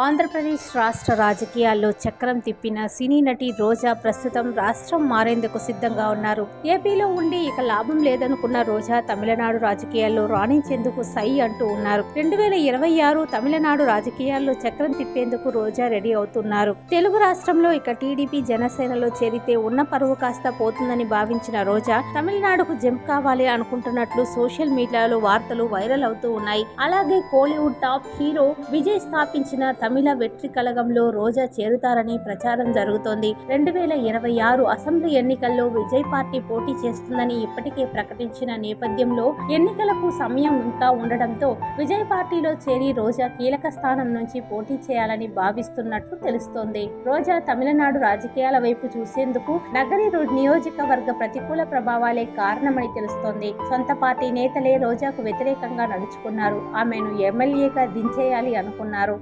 ఆంధ్రప్రదేశ్ రాష్ట్ర రాజకీయాల్లో చక్రం తిప్పిన సినీ నటి రోజా ప్రస్తుతం రాష్ట్రం మారేందుకు సిద్ధంగా ఉన్నారు. ఏపీలో ఉండి ఇక లాభం లేదనుకున్న రోజా తమిళనాడు రాజకీయాల్లో రాణించేందుకు సై అంటూ ఉన్నారు. రెండు వేల ఇరవై ఆరు తమిళనాడు రాజకీయాల్లో చక్రం తిప్పేందుకు రోజా రెడీ అవుతున్నారు. తెలుగు రాష్ట్రంలో ఇక టీడీపీ జనసేనలో చేరితే ఉన్న పరువు కాస్త పోతుందని భావించిన రోజా తమిళనాడుకు జంప్ కావాలి అనుకుంటున్నట్లు సోషల్ మీడియాలో వార్తలు వైరల్ అవుతూ ఉన్నాయి. అలాగే కోలీవుడ్ టాప్ హీరో విజయ్ స్థాపించిన తమిళ వెట్రి కలగంలో రోజా చేరుతారని ప్రచారం జరుగుతోంది. రెండు వేల ఇరవై ఆరు అసెంబ్లీ ఎన్నికల్లో విజయ్ పార్టీ పోటీ చేస్తుందని ఇప్పటికే ప్రకటించిన నేపథ్యంలో ఎన్నికలకు సమయం ఇంకా ఉండడంతో విజయ్ పార్టీలో చేరి రోజా కీలక స్థానం నుంచి పోటీ చేయాలని భావిస్తున్నట్లు తెలుస్తోంది. రోజా తమిళనాడు రాజకీయాల వైపు చూసేందుకు నగరి నియోజకవర్గ ప్రతికూల ప్రభావాలే కారణమని తెలుస్తోంది. సొంత పార్టీ నేతలే రోజాకు వ్యతిరేకంగా నడుచుకున్నారు. ఆమెను ఎమ్మెల్యేగా దించేయాలి అనుకున్నారు.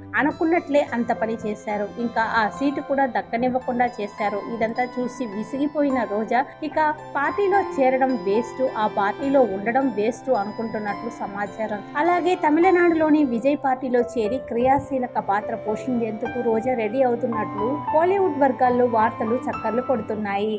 అనుకున్నట్లే అంత పని చేశారు. ఇంకా ఆ సీటు కూడా దక్కనివ్వకుండా చేశారు. ఇదంతా చూసి విసిగిపోయిన రోజా ఇక పార్టీలో చేరడం వేస్ట్ ఆ పార్టీలో ఉండడం వేస్ట్ అనుకుంటున్నట్లు సమాచారం. అలాగే తమిళనాడులోని విజయ్ పార్టీలో చేరి క్రియాశీలక పాత్ర పోషించేందుకు రోజా రెడీ అవుతున్నట్లు కోలీవుడ్ వర్గాల్లో వార్తలు చక్కర్లు కొడుతున్నాయి.